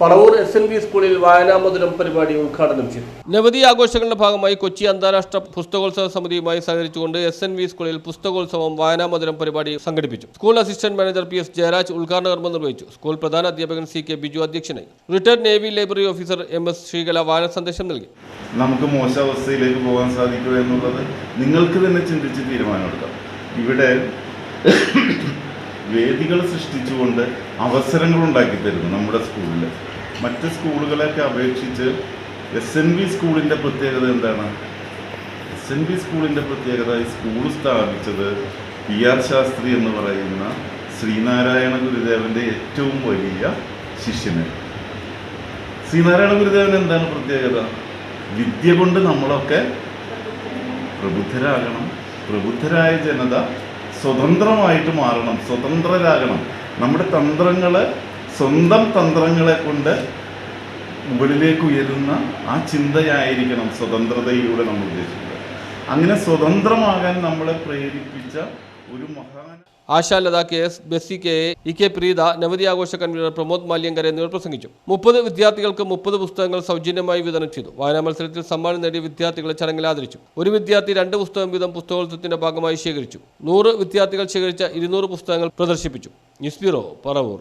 Paravur S N B സ്കൂളിൽ വായനാമധുരം പരിപാടി ഉദ്ഘാടനം ചെയ്തു. നവതി ആഘോഷങ്ങളുടെ ഭാഗമായി കൊച്ചി അന്താരാഷ്ട്ര പുസ്തകോത്സവ സമിതിയുമായി സഹകരിച്ചുകൊണ്ട് എസ് എൻ വി സ്കൂളിൽ പുസ്തകോത്സവം വായനാമധുരം പരിപാടി സംഘടിപ്പിച്ചു. School assistant manager P S Jayaraj ഉദ്ഘാടന കർമ്മം നിർവഹിച്ചു. സ്കൂൾ പ്രധാന അധ്യാപകൻ സി കെ ബിജു അധ്യക്ഷനായി. Retired navy library officer M S Sreekala വായന സന്ദേശം നൽകി. നമുക്ക് മോശാവസ്ഥയിലേക്ക് പോകാൻ സാധിക്കുക എന്നുള്ളത് നിങ്ങൾക്ക് തന്നെ ചിന്തിച്ച് തീരുമാനമെടുക്കാം. ഇവിടെ വേദികൾ സൃഷ്ടിച്ചുകൊണ്ട് അവസരങ്ങൾ ഉണ്ടാക്കി തരുന്നു നമ്മുടെ സ്കൂളിൽ മറ്റ് സ്കൂളുകളെയൊക്കെ അപേക്ഷിച്ച് എസ് എൻ വി സ്കൂളിന്റെ പ്രത്യേകത എന്താണ്? എസ് എൻ വി സ്കൂളിന്റെ പ്രത്യേകത ഈ സ്കൂൾ സ്ഥാപിച്ചത് പി ആർ ശാസ്ത്രി എന്ന് പറയുന്ന ശ്രീനാരായണ ഗുരുദേവന്റെ ഏറ്റവും വലിയ ശിഷ്യന്. ശ്രീനാരായണ ഗുരുദേവൻ എന്താണ് പ്രത്യേകത? വിദ്യ കൊണ്ട് നമ്മളൊക്കെ പ്രബുദ്ധരാകണം. പ്രബുദ്ധരായ ജനത സ്വതന്ത്രമായിട്ട് മാറണം. സ്വതന്ത്രരാകണം. നമ്മുടെ തന്ത്രങ്ങളെ സ്വന്തം തന്ത്രങ്ങളെ കൊണ്ട് മുകളിലേക്ക് ഉയരുന്ന ആ ചിന്തയായിരിക്കണം സ്വതന്ത്രതയിലൂടെ നമ്മൾ ഉദ്ദേശിക്കുന്നത്. അങ്ങനെ സ്വതന്ത്രമാകാൻ നമ്മളെ പ്രേരിപ്പിച്ച ഒരു മഹാൻ Ashalatha K S Bessy K A E K Preetha നവതി ആഘോഷ കൺവീനർ പ്രമോദ് മാല്യങ്കർ എന്നിവർ പ്രസംഗിച്ചു. മുപ്പത് വിദ്യാർത്ഥികൾക്ക് മുപ്പത് പുസ്തകങ്ങൾ സൗജന്യമായി വിതരണം ചെയ്തു. വായനാ മത്സരത്തിൽ സമ്മാനം നേടിയ വിദ്യാർത്ഥികളെ ചടങ്ങിൽ ആദരിച്ചു. ഒരു വിദ്യാർത്ഥി രണ്ട് പുസ്തകം വീതം പുസ്തകോത്സവത്തിന്റെ ഭാഗമായി ശേഖരിച്ചു. നൂറ് വിദ്യാർത്ഥികൾ ശേഖരിച്ച ഇരുന്നൂറ് പുസ്തകങ്ങൾ പ്രദർശിപ്പിച്ചു. News bureau Paravur.